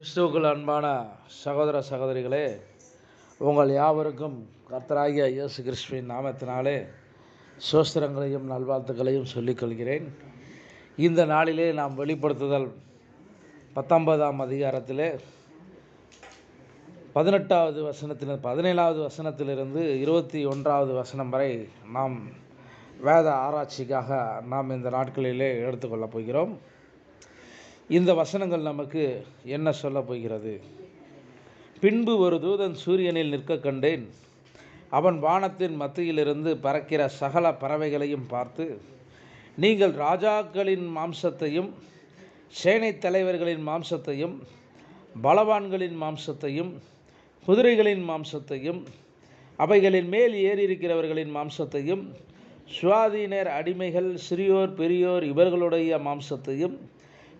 கிறிஸ்துவுக்குள் அன்பான சகோதர சகோதரிகளே உங்கள் யாவருக்கும் கர்த்தராகிய இயேசு கிறிஸ்துவின் நாமத்தினாலே சோஸ்திரங்களையும் நல்வாழ்த்துக்களையும் சொல்லிக் கொள்கிறேன் இந்த நாளிலே நாம் வெளிப்படுத்துதல் பத்தொன்பதாம் அதிகாரத்திலே பதினெட்டாவது வசனத்தில் பதினேழாவது வசனத்திலிருந்து இருபத்தி ஒன்றாவது வசனம் வரை நாம் வேத ஆராய்ச்சிக்காக நாம் இந்த நாட்களிலே எடுத்துக்கொள்ளப் போகிறோம். இந்த வசனங்கள் நமக்கு என்ன சொல்ல போகிறது? பின்பு ஒரு தூதன் சூரியனில் நிற்க கண்டேன். அவன் வானத்தின் மத்தியிலிருந்து பறக்கிற சகல பறவைகளையும் பார்த்து நீங்கள் ராஜாக்களின் மாம்சத்தையும் சேனைத் தலைவர்களின் மாம்சத்தையும் பலவான்களின் மாம்சத்தையும் குதிரைகளின் மாம்சத்தையும் அவைகளின் மேல் ஏறியிருக்கிறவர்களின் மாம்சத்தையும் சுவாதீனர் அடிமைகள் சிறியோர் பெரியோர் இவர்களுடைய மாம்சத்தையும்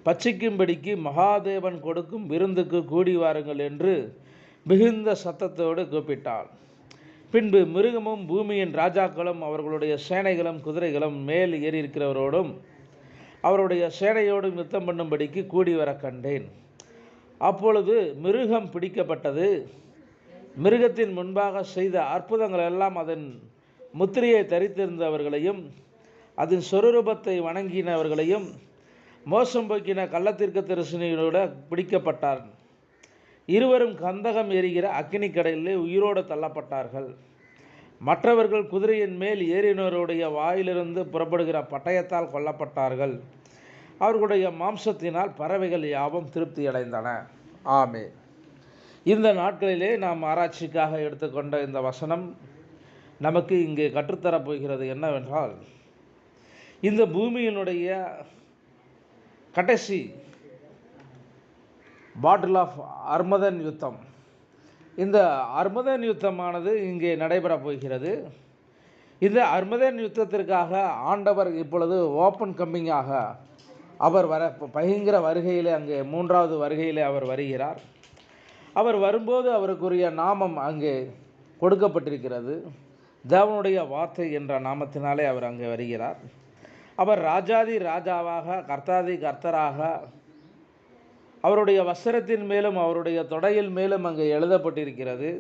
பச்சிக்கும்படிக்கு மகாதேவன் கொடுக்கும் விருந்துக்கு கூடி வாருங்கள் என்று மிகுந்த சத்தத்தோடு கூப்பிட்டான் பின்பு மிருகமும் பூமியின் ராஜாக்களும் அவர்களுடைய சேனைகளும் குதிரைகளும் மேல் ஏறியிருக்கிறவரோடும் அவருடைய சேனையோடும் யுத்தம் பண்ணும்படிக்கு கூடி வர கண்டேன். அப்பொழுது மிருகம் பிடிக்கப்பட்டது. மிருகத்தின் முன்பாக செய்த அற்புதங்கள் எல்லாம் அதன் முத்திரையை தரித்திருந்தவர்களையும் அதன் சொரூபத்தை வணங்கினவர்களையும் மோசம் போக்கின கள்ளத்திற்கு தரிசனியோட பிடிக்கப்பட்டார். இருவரும் கந்தகம் எரிகிற அக்னி கடலிலே உயிரோடு தள்ளப்பட்டார்கள். மற்றவர்கள் குதிரையின் மேல் ஏறினோருடைய வாயிலிருந்து புறப்படுகிற பட்டயத்தால் கொல்லப்பட்டார்கள். அவர்களுடைய மாம்சத்தினால் பறவைகள் யாவும் திருப்தி அடைந்தன. ஆமே இந்த நாட்களிலே நாம் ஆராய்ச்சிக்காக எடுத்துக்கொண்ட இந்த வசனம் நமக்கு இங்கே கற்றுத்தரப் போகிறது என்னவென்றால் இந்த பூமியினுடைய கடைசி. பாட்டில் ஆஃப் அர்மதன் யுத்தம் இந்த அர்மதன் யுத்தமானது இங்கே நடைபெறப் போகிறது. இந்த அர்மதன் யுத்தத்திற்காக ஆண்டவர் இப்பொழுது ஓப்பன் கம்மிங்காக அவர் வர பயங்கர வருகையிலே அங்கே மூன்றாவது வருகையிலே அவர் வருகிறார். அவர் வரும்போது அவருக்குரிய நாமம் அங்கே கொடுக்கப்பட்டிருக்கிறது. தேவனுடைய வார்த்தை என்ற நாமத்தினாலே அவர் அங்கே வருகிறார். அவர் ராஜாதி ராஜாவாக கர்த்தாதி கர்த்தராக அவருடைய வஸ்திரத்தின் மேலும் அவருடைய தொடையில் மேலும் அங்கே எழுதப்பட்டிருக்கிறது.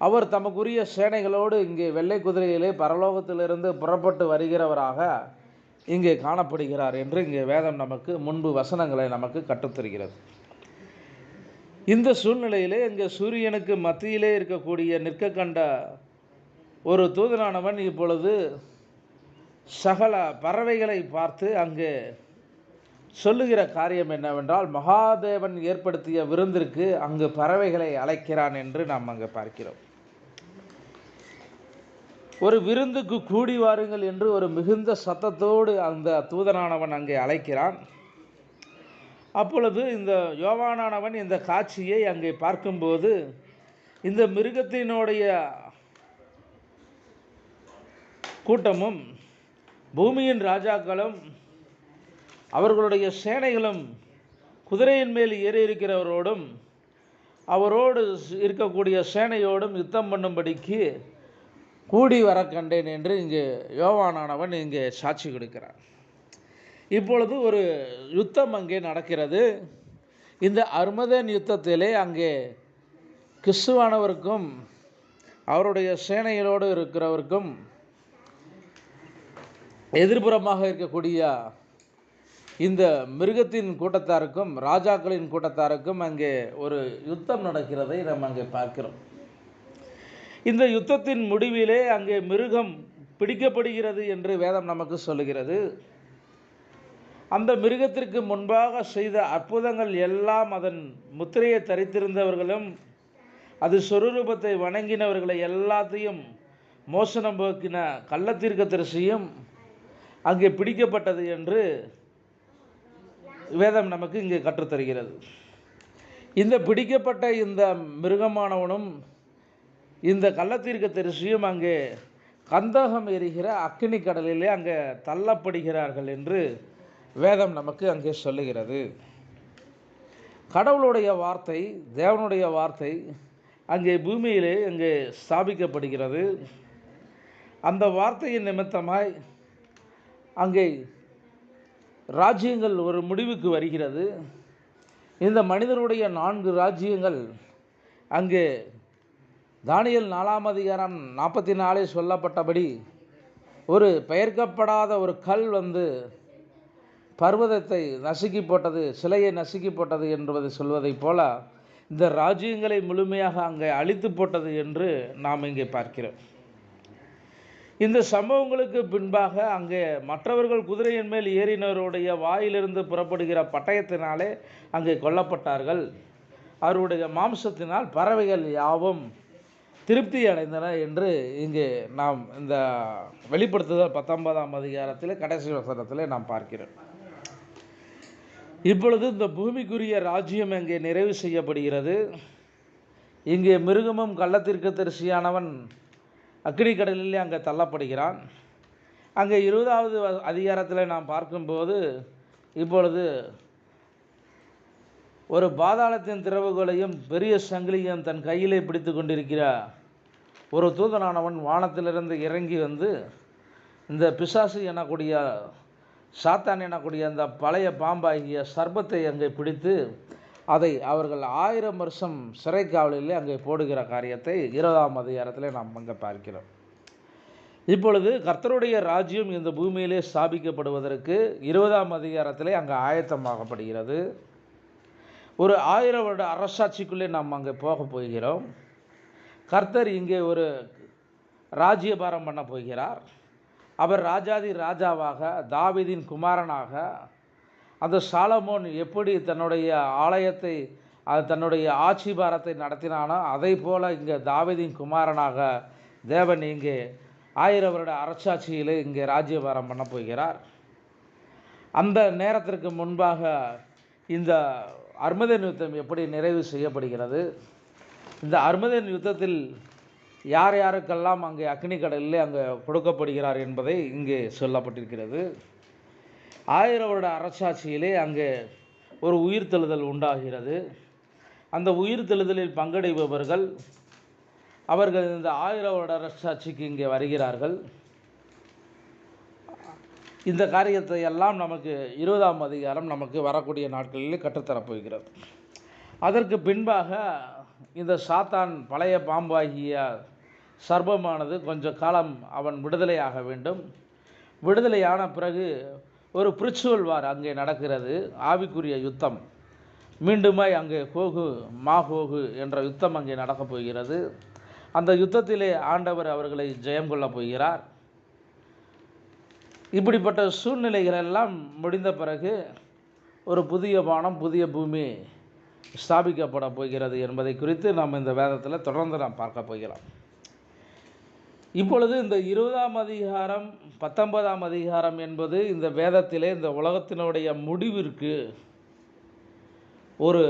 அவர் தமக்குரிய சேனைகளோடு இங்கே வெள்ளை குதிரையிலே பரலோகத்திலிருந்து புறப்பட்டு வருகிறவராக இங்கே காணப்படுகிறார் என்று இங்கே வேதம் நமக்கு முன்பு வசனங்களை நமக்கு கற்றுத்தருகிறது. இந்த சூழ்நிலையிலே இங்கே சூரியனுக்கு மத்தியிலே இருக்கக்கூடிய நிற்க கண்ட ஒரு தூதனானவன் இப்பொழுது சகல பறவைகளை பார்த்து அங்கு சொல்லுகிற காரியம் என்னவென்றால் மகாதேவன் ஏற்படுத்திய விருந்திற்கு அங்கு பறவைகளை அழைக்கிறான் என்று நாம் அங்கே பார்க்கிறோம். ஒரு விருந்துக்கு கூடி வாருங்கள் என்று ஒரு மிகுந்த சத்தத்தோடு அந்த தூதனானவன் அங்கே அழைக்கிறான். அப்பொழுது இந்த யோவானானவன் இந்த காட்சியை அங்கே பார்க்கும்போது இந்த மிருகத்தினுடைய கூட்டமும் பூமியின் ராஜாக்களும் அவர்களுடைய சேனைகளும் குதிரையின் மேல் ஏறி இருக்கிறவரோடும் அவரோடு இருக்கக்கூடிய சேனையோடும் யுத்தம் பண்ணும்படிக்கு கூடி வர கண்டேன் என்று இங்கே யோவானானவன் இங்கே சாட்சி கொடுக்கிறார் இப்பொழுது ஒரு யுத்தம் அங்கே நடக்கிறது. இந்த அர்மதன் யுத்தத்திலே அங்கே கிறிஸ்துவானவருக்கும் அவருடைய சேனைகளோடு இருக்கிறவருக்கும் எதிர்புறமாக இருக்கக்கூடிய இந்த மிருகத்தின் கூட்டத்தாருக்கும் ராஜாக்களின் கூட்டத்தாருக்கும் அங்கே ஒரு யுத்தம் நடக்கிறதை நாம் அங்கே பார்க்கிறோம். இந்த யுத்தத்தின் முடிவிலே அங்கே மிருகம் பிடிக்கப்படுகிறது என்று வேதம் நமக்கு சொல்லுகிறது. அந்த மிருகத்திற்கு முன்பாக செய்த அற்புதங்கள் எல்லாம் அதன் முத்திரையை தரித்திருந்தவர்களும் அது சொரூபத்தை வணங்கினவர்களை எல்லாத்தையும் மோசனம் போக்கின கள்ளத்தீர்க்க தரிசியும் அங்கே பிடிக்கப்பட்டது என்று வேதம் நமக்கு இங்கே கற்றுத்தருகிறது. இந்த பிடிக்கப்பட்ட இந்த மிருகமானவனும் இந்த கள்ளத்தீர்க்க தரிசியும் அங்கே கந்தகம் எரிகிற அக்கினி கடலிலே அங்கே தள்ளப்படுகிறார்கள் என்று வேதம் நமக்கு அங்கே சொல்லுகிறது. கடவுளுடைய வார்த்தை தேவனுடைய வார்த்தை அங்கே பூமியிலே அங்கே ஸ்தாபிக்கப்படுகிறது. அந்த வார்த்தையின் நிமித்தமாய் அங்கே ராஜ்யங்கள் ஒரு முடிவுக்கு வருகிறது. இந்த மனிதனுடைய நான்கு ராஜ்யங்கள் அங்கே தானியல் நாலாம் அதிகாரம் நாற்பத்தி நாலே சொல்லப்பட்டபடி ஒரு பெயர்க்கப்படாத ஒரு கல் வந்து பர்வதத்தை நசுக்கி போட்டது சிலையை நசுக்கி போட்டது என்பது சொல்வதைப் போல இந்த ராஜ்யங்களை முழுமையாக அங்கே அழித்து போட்டது என்று நாம் இங்கே பார்க்கிறோம். இந்த சம்பவங்களுக்கு பின்பாக அங்கே மற்றவர்கள் குதிரையின் மேல் ஏறினவருடைய வாயிலிருந்து புறப்படுகிற பட்டயத்தினாலே அங்கே கொல்லப்பட்டார்கள். அவருடைய மாம்சத்தினால் பறவைகள் யாவும் திருப்தி அடைந்தன என்று இங்கே நாம் இந்த வெளிப்படுத்துதல் பத்தொன்பதாம் அதிகாரத்தில் கடைசி வசனத்தில் நாம் பார்க்கிறோம். இப்பொழுது இந்த பூமிக்குரிய ராஜ்யம் அங்கே நிறைவு செய்யப்படுகிறது? இங்கே மிருகமும் கள்ளத்திற்கு தரிசியானவன் அக்னி கடலிலே அங்கே தள்ளப்படுகிறான். அங்கே இருபதாவது அதிகாரத்தில் நாம் பார்க்கும்போது இப்பொழுது ஒரு பாதாளத்தின் திறவுகளையும் பெரிய சங்கிலியும் தன் கையிலே பிடித்து கொண்டிருக்கிற ஒரு தூதனானவன் வானத்திலிருந்து இறங்கி வந்து இந்த பிசாசு எனக்கூடிய சாத்தான் எனக்கூடிய அந்த பழைய பாம்பாகிய சர்ப்பத்தை அங்கே பிடித்து அதை அவர்கள் ஆயிரம் வருஷம் சிறை காவலிலே அங்கே போடுகிற காரியத்தை இருபதாம் அதிகாரத்தில் நாம் அங்கே பார்க்கிறோம். இப்பொழுது கர்த்தருடைய ராஜ்யம் இந்த பூமியிலே ஸ்தாபிக்கப்படுவதற்கு இருபதாம் அதிகாரத்திலே அங்கே ஆயத்தமாகப்படுகிறது. ஒரு ஆயிரம் வருட அரசாட்சிக்குள்ளே நாம் அங்கே போக போகிறோம். கர்த்தர் இங்கே ஒரு ராஜ்யபாரம் பண்ண போகிறார். அவர் ராஜாதி ராஜாவாக தாவிதின் குமாரனாக அந்த சாலமோன் எப்படி தன்னுடைய ஆலயத்தை அது தன்னுடைய ஆட்சி பாரத்தை நடத்தினானோ அதை போல் இங்கே தாவதியின் குமாரனாக தேவன் இங்கே ஆயிரம் வருட அரசாட்சியில் இங்கே ராஜ்யபாரம் பண்ண போகிறார். அந்த நேரத்திற்கு முன்பாக இந்த அர்மதன் யுத்தம் எப்படி நிறைவு செய்யப்படுகிறது? இந்த அர்மதன் யுத்தத்தில் யார் யாருக்கெல்லாம் அங்கே அக்னி அங்கே கொடுக்கப்படுகிறார் என்பதை இங்கே சொல்லப்பட்டிருக்கிறது. ஆயிரம் வருட அரசாட்சியிலே அங்கே ஒரு உயிர்த்தெழுதல் உண்டாகிறது. அந்த உயிர்த்தெழுதலில் பங்கடைபவர்கள் அவர்கள் இந்த ஆயிரம் வருட அரசாட்சிக்கு இங்கே வருகிறார்கள். இந்த காரியத்தை எல்லாம் நமக்கு இருபதாம் அதிகாரம் நமக்கு வரக்கூடிய நாட்களில் கற்றுத்தரப்போகிறது அதற்கு பின்பாக இந்த சாத்தான் பழைய பாம்பாகிய சர்பமானது கொஞ்ச காலம் அவன் விடுதலையாக வேண்டும். விடுதலையான பிறகு ஒரு பிரிச்சுவல் வார் அங்கே நடக்கிறது ஆவிக்குரிய யுத்தம். மீண்டுமாய் அங்கே கோகு மாகோகு என்ற யுத்தம் அங்கே நடக்கப் போகிறது. அந்த யுத்தத்திலே ஆண்டவர் அவர்களை ஜெயம் கொள்ளப் போகிறார். இப்படிப்பட்ட சூழ்நிலைகள் எல்லாம் முடிந்த பிறகு ஒரு புதிய வானம் புதிய பூமி ஸ்தாபிக்கப்பட போகிறது என்பதை குறித்து நாம் இந்த வேதத்தில் தொடர்ந்து நாம் பார்க்க போகிறோம். இப்பொழுது இந்த இருபதாம் அதிகாரம் பத்தொன்பதாம் அதிகாரம் என்பது இந்த வேதத்திலே இந்த உலகத்தினுடைய முடிவிற்கு ஒரு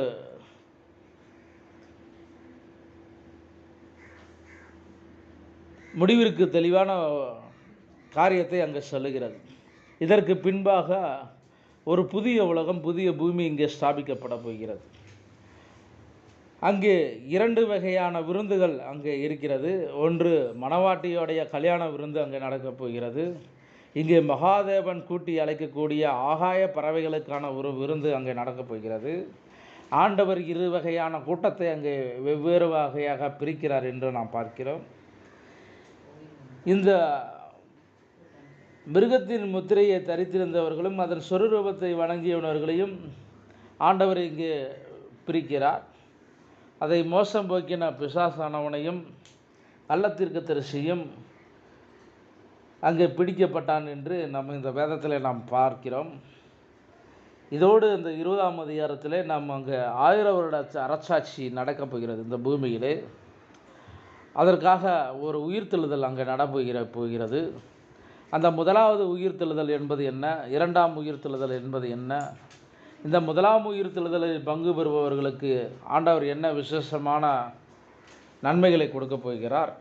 முடிவிற்கு தெளிவான காரியத்தை அங்கே சொல்லுகிறது. இதற்கு பின்பாக ஒரு புதிய உலகம் புதிய பூமி இங்கே ஸ்தாபிக்கப்பட போகிறது. அங்கே இரண்டு வகையான விருந்துகள் அங்கே இருக்கிறது. ஒன்று மணவாட்டியோடைய கல்யாண விருந்து அங்கே நடக்கப் போகிறது. இங்கே மகாதேவன் கூட்டி அழைக்கக்கூடிய ஆகாய பறவைகளுக்கான ஒரு விருந்து அங்கே நடக்கப் போகிறது. ஆண்டவர் இரு வகையான கூட்டத்தை அங்கே வெவ்வேறு வகையாக பிரிக்கிறார் என்று நாம் பார்க்கிறோம். இந்த மிருகத்தின் முத்திரையை தரித்திருந்தவர்களும் அதன் சொருரூபத்தை வணங்கியவர்களையும் ஆண்டவர் இங்கே பிரிக்கிறார். அதை மோசம் போக்கின பிசாசானவனையும் கள்ளத்திற்கு தரிசியும் அங்கே பிடிக்கப்பட்டான் என்று நம்ம இந்த வேதத்தில் நாம் பார்க்கிறோம். இதோடு இந்த இருபதாம் அதிகாரத்திலே நாம் அங்கே ஆயிரம் வருட அரசாட்சி நடக்கப் போகிறது இந்த பூமியிலே. அதற்காக ஒரு உயிர்த்தெழுதல் அங்கே நடப்புகிற போகிறது. அந்த முதலாவது உயிர்த்தெழுதல் என்பது என்ன? இரண்டாம் உயிர்த்தெழுதல் என்பது என்ன? இந்த முதலாம் உயிர் உயிர்த்தெழுதலில் பங்கு பெறுபவர்களுக்கு ஆண்டவர் என்ன விசேஷமான நன்மைகளை கொடுக்கப் போகிறார்?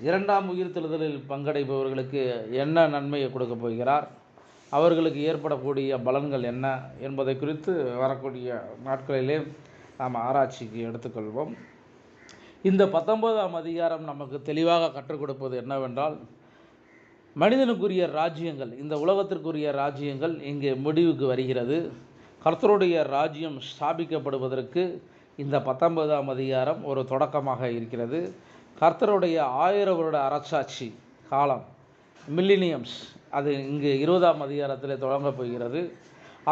இரண்டாம் உயிர் உயிர்த்தெழுதலில் பங்கடைபவர்களுக்கு என்ன நன்மையை கொடுக்கப் போகிறார்? அவர்களுக்கு ஏற்படக்கூடிய பலன்கள் என்ன என்பதை குறித்து வரக்கூடிய நாட்களிலே நாம் ஆராய்ச்சிக்கு எடுத்துக்கொள்வோம். இந்த பத்தொன்பதாம் அதிகாரம் நமக்கு தெளிவாக கற்றுக் கொடுப்பது என்னவென்றால் மனிதனுக்குரிய ராஜ்யங்கள் இந்த உலகத்திற்குரிய ராஜ்யங்கள் இங்கே முடிவுக்கு வருகிறது. கர்த்தருடைய ராஜ்யம் ஸ்தாபிக்கப்படுவதற்கு இந்த பத்தொன்பதாம் அதிகாரம் ஒரு தொடக்கமாக இருக்கிறது. கர்த்தருடைய ஆயிரம் வருட அரசாட்சி காலம் மில்லினியம்ஸ் அது இங்கு இருபதாம் அதிகாரத்தில் தொடங்கப் போகிறது.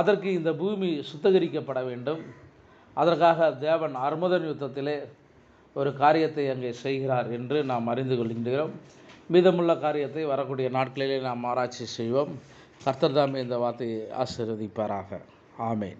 அதற்கு இந்த பூமி சுத்திகரிக்கப்பட வேண்டும். அதற்காக தேவன் அர்முதன் யுத்தத்திலே ஒரு காரியத்தை அங்கே செய்கிறார் என்று நாம் அறிந்து கொள்கின்றோம். மீதமுள்ள காரியத்தை வரக்கூடிய நாட்களிலே நாம் ஆராய்ச்சி செய்வோம். கர்த்தர் தாமே இந்த வார்த்தையை ஆசீர்வதிப்பாராக. ஆமேன்.